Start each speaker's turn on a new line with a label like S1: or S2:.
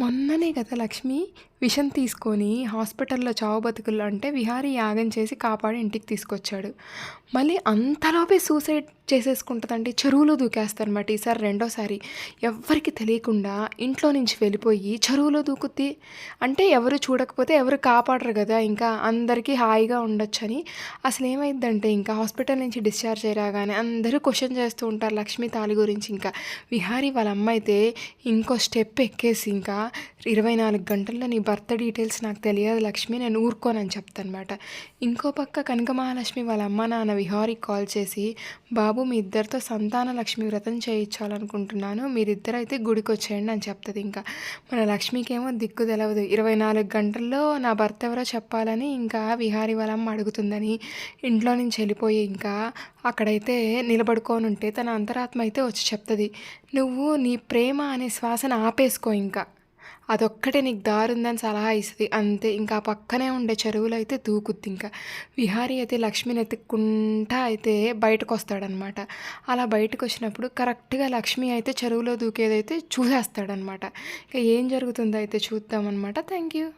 S1: మొన్ననే కదా లక్ష్మి విషం తీసుకొని హాస్పిటల్లో చావు బతుకుల్లో అంటే విహారీ యాగం చేసి కాపాడి ఇంటికి తీసుకొచ్చాడు. మళ్ళీ అంతలోపే సూసైడ్ చేసేసుకుంటుందండి. చెరువులో దూకేస్తారనమాట ఈసారి రెండోసారి. ఎవరికి తెలియకుండా ఇంట్లో నుంచి వెళ్ళిపోయి చెరువులో దూకుద్ది అంటే ఎవరు చూడకపోతే ఎవరు కాపాడరు కదా ఇంకా అందరికీ హాయిగా ఉండొచ్చని. అసలు ఏమైందంటే ఇంకా హాస్పిటల్ నుంచి డిశ్చార్జ్ అయ్యరాగానే అందరూ క్వశ్చన్ చేస్తూ ఉంటారు లక్ష్మి తాలి గురించి ఇంకా. విహారీ వాళ్ళ అమ్మ అయితే ఇంకో స్టెప్ ఎక్కేసి ఇంకా ఇరవై నాలుగు గంటల్లో నీ భర్త డీటెయిల్స్ నాకు తెలియదు లక్ష్మి నేను ఊరుకోనని చెప్తానమాట ఇంకో పక్క కనక మహాలక్ష్మి వాళ్ళ అమ్మ నాన్న విహారీకి కాల్ చేసి బాబు మీ ఇద్దరితో సంతాన లక్ష్మి వ్రతం చేయించాలనుకుంటున్నాను. మీరిద్దరు అయితే గుడికి వచ్చేయండి అని చెప్తుంది ఇంకా. మన లక్ష్మికి ఏమో దిక్కు తెలవదు. ఇరవై నాలుగు గంటల్లో నా భర్త ఎవరో చెప్పాలని ఇంకా విహారి వాళ్ళ అడుగుతుందని ఇంట్లో నుంచి వెళ్ళిపోయి ఇంకా అక్కడైతే నిలబడుకొని ఉంటే తన అంతరాత్మ అయితే వచ్చి చెప్తుంది. నువ్వు నీ ప్రేమ అనే శ్వాసను ఆపేసుకో ఇంకా. అదొక్కటే నీకు దారి ఉందని సలహా ఇస్తుంది. అంతే ఇంకా ఆ పక్కనే ఉండే చెరువులో అయితే దూకుద్ది ఇంకా. విహారీ అయితే లక్ష్మిని ఎత్తుక్కుంటా అయితే బయటకు వస్తాడనమాట అలా బయటకు వచ్చినప్పుడు కరెక్ట్గా లక్ష్మి అయితే చెరువులో దూకేదైతే చూసేస్తాడనమాట. ఇంకా ఏం జరుగుతుందో అయితే చూద్దామన్నమాట థ్యాంక్ యూ